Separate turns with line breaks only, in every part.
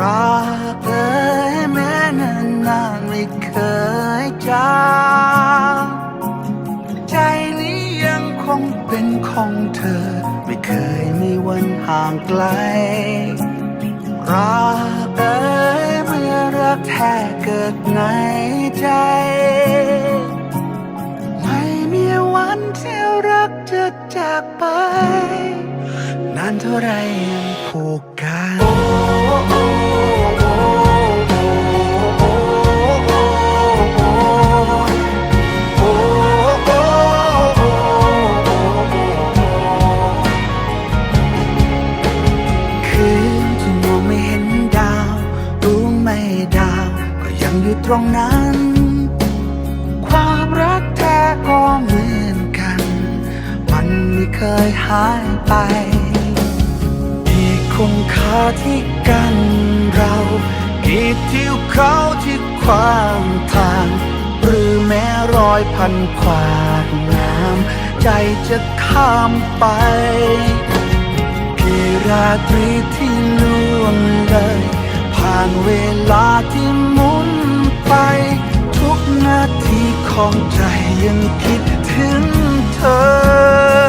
รักเธอแม้นานนานไม่เคยจางใจนี้ยังคงเป็นของเธอ ไม่เคยมีวันห่างไกล รักเอ้ยเมื่อรักแท้เกิดในใจ ไม่มีวันที่รักจะจากไป นานเท่าไรยังผูก รงนั้น ความรักแท้ก็เหมือนกัน มันไม่เคยหายไปที่คงคาที่กันเรากี่ทิวเขาที่ขวางทาง หรือแม้รอยพันขวากน้ำใจจะข้ามไปกี่ราตรีที่ล่วงเลยผ่านเวลาที่ ของใจยังคิดถึงเธอ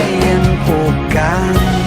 เยังผูกกัน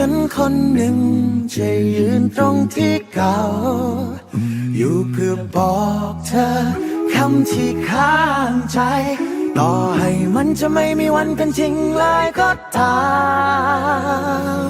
ฉันคนหนึ่งจะยืนตรงที่เก่า อยู่เพื่อบอกเธอคำที่ข้างใจ ต่อให้มันจะไม่มีวันเป็นจริงเลยก็ตาม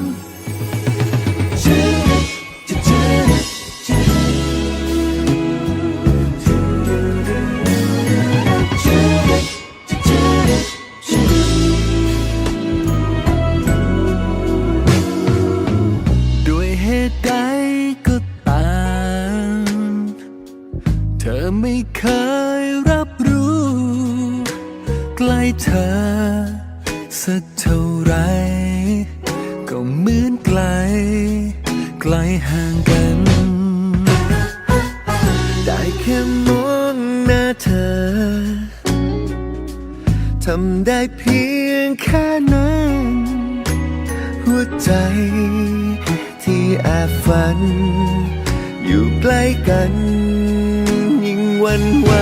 เหมือนไกล ไกลห่างกัน ได้แค่มองหน้าเธอ ทำได้เพียงแค่นั้น หัวใจที่แอบฝัน อยู่ใกล้กัน ยิ่งหวันไหว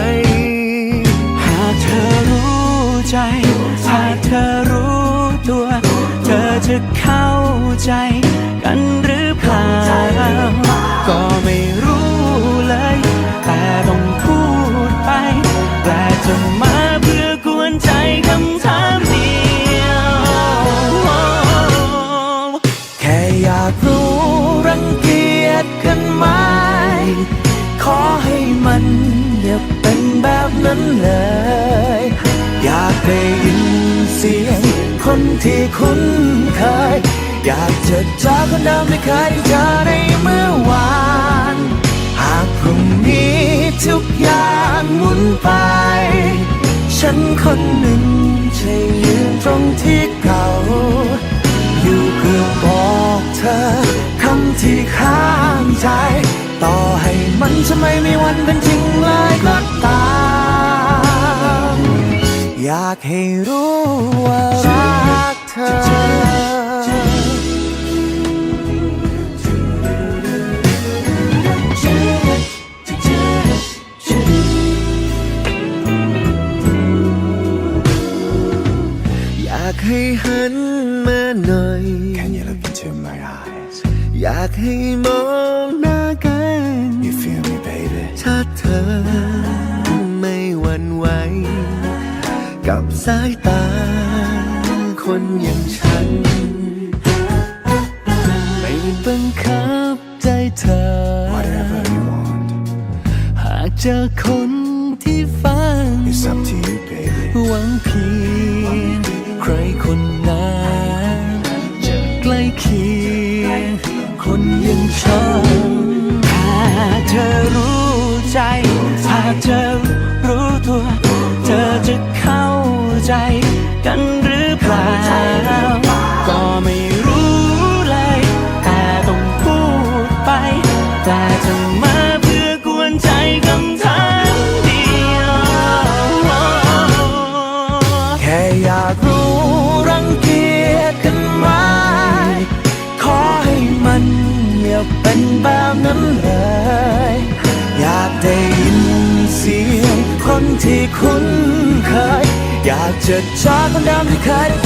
หากเธอรู้ใจ หากเธอรู้ตัว เข้าใจกันหรือเปล่า ก็ไม่รู้เลย แต่ต้องพูดไปแต่จะมาเพื่อกวนใจคำถามเดียว แค่อยากรู้รังเกียจกันไหม ขอให้มันอย่าเป็นแบบนั้นเลย อยากได้ ที่คุ้นเคย อยากจะเจอคนเดิมที่เคยเจอในเมื่อวาน หากพรุ่งนี้ทุกอย่างหมุนไป ฉันคนหนึ่งจะยืนตรงที่เก่า อยู่เพื่อบอกเธอคำที่ข้างใจ ต่อให้มันจะไม่มีวันเป็นจริงเลยก็ตามอยากให้รู้ว่ารัก อ
อยากให้หันมาหน่อย
Can you look into my eyes?
อยากให้มองหน้ากัน
You feel me, baby?
ถ้าเธอไม่หวั่นไหวกับสายตา หา อยา
กจะเจอคนเดิมที่เคยได้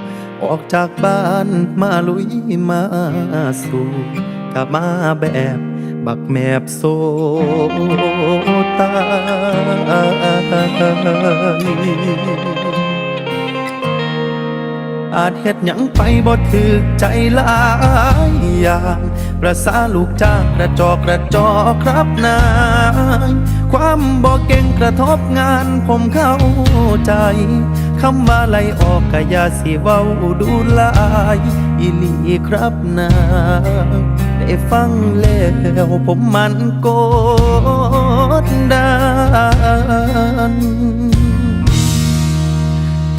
ออกจากบ้านมาลุยมาสู่กลับมาแบบบักแมบโซตาย อาจเฮ็ดหยังไปบ่ถึกใจหลายอย่างประสาลูกจ้างกระจอกกระจอกครับนายความบ่เก่งกระทบงานผมเข้าใจคำว่าไล่ออกกะยาสิเว้าดูลายอีลีครับนายได้ฟังแล้วผมมันโกดดัน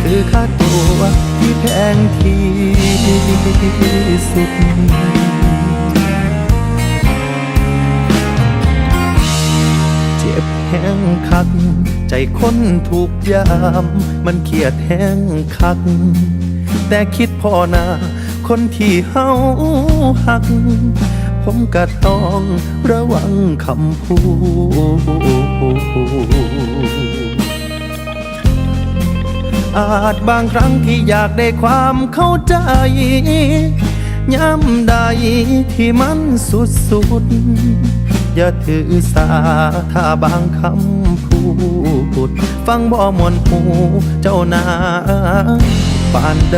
คือค่าตัวที่แพงที่สุด เจ็บแห้งคัก ใจคนถูกยาม มันเครียดแห้งคัก แต่คิดพอนาคนที่เฮาหัก ผมก็ต้องระวังคำพูด อาจบางครั้งที่อยากได้ความเข้าใจ ย้ำใดที่มันสุดสุดๆอย่าถือสาถ้าบางคำพูด ฟังบ่มวนหูเจ้านาปานใด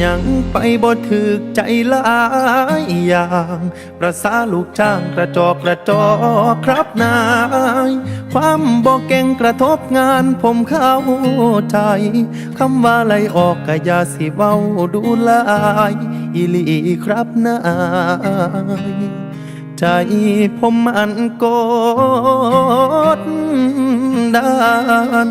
หยังไปบ่ถึกใจหลายอย่าง ประสาลูกจ้างกระจอกกระจอกครับนาย ความบ่เก่งกระทบงานผมเข้าใจคำว่าไลออกกะยาสิเว้าดูลายอีลีครับนายใจผมมันกดดัน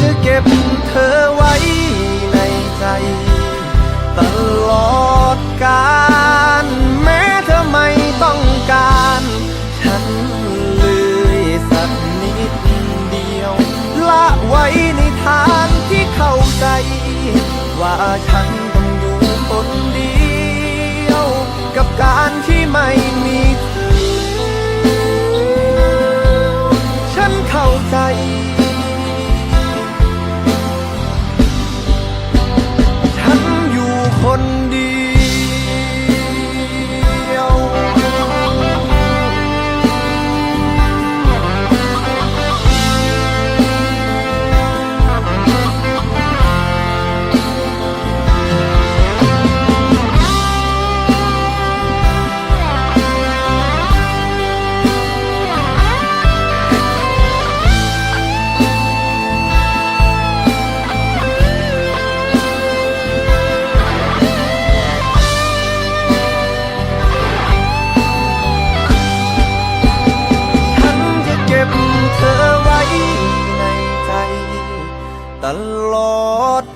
จะเก็บเธอไว้